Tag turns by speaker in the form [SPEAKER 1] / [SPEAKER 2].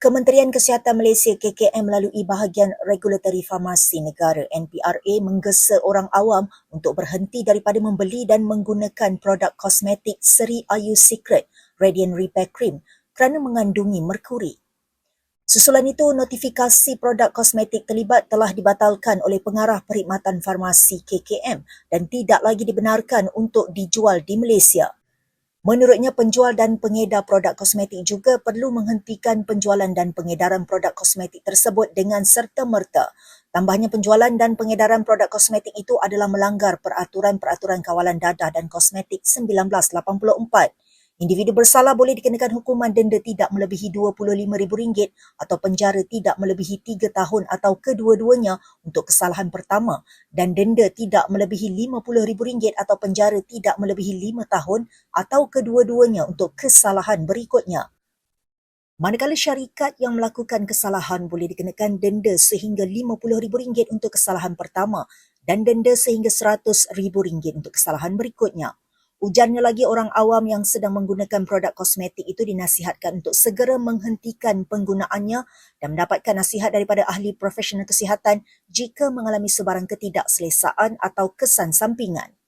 [SPEAKER 1] Kementerian Kesihatan Malaysia KKM melalui bahagian Regulatory Farmasi Negara NPRA menggesa orang awam untuk berhenti daripada membeli dan menggunakan produk kosmetik Seri Ayu Secret Radiant Repair Cream kerana mengandungi merkuri. Susulan itu, notifikasi produk kosmetik terlibat telah dibatalkan oleh Pengarah Perkhidmatan Farmasi KKM dan tidak lagi dibenarkan untuk dijual di Malaysia. Menurutnya, penjual dan pengedar produk kosmetik juga perlu menghentikan penjualan dan pengedaran produk kosmetik tersebut dengan serta-merta. Tambahnya, penjualan dan pengedaran produk kosmetik itu adalah melanggar Peraturan-Peraturan Kawalan Dadah dan Kosmetik 1984. Individu bersalah boleh dikenakan hukuman denda tidak melebihi RM25,000 atau penjara tidak melebihi 3 tahun atau kedua-duanya untuk kesalahan pertama dan denda tidak melebihi RM50,000 atau penjara tidak melebihi 5 tahun atau kedua-duanya untuk kesalahan berikutnya. Manakala syarikat yang melakukan kesalahan boleh dikenakan denda sehingga RM50,000 untuk kesalahan pertama dan denda sehingga RM100,000 untuk kesalahan berikutnya. Ujarnya lagi orang awam yang sedang menggunakan produk kosmetik itu dinasihatkan untuk segera menghentikan penggunaannya dan mendapatkan nasihat daripada ahli profesional kesihatan jika mengalami sebarang ketidakselesaan atau kesan sampingan.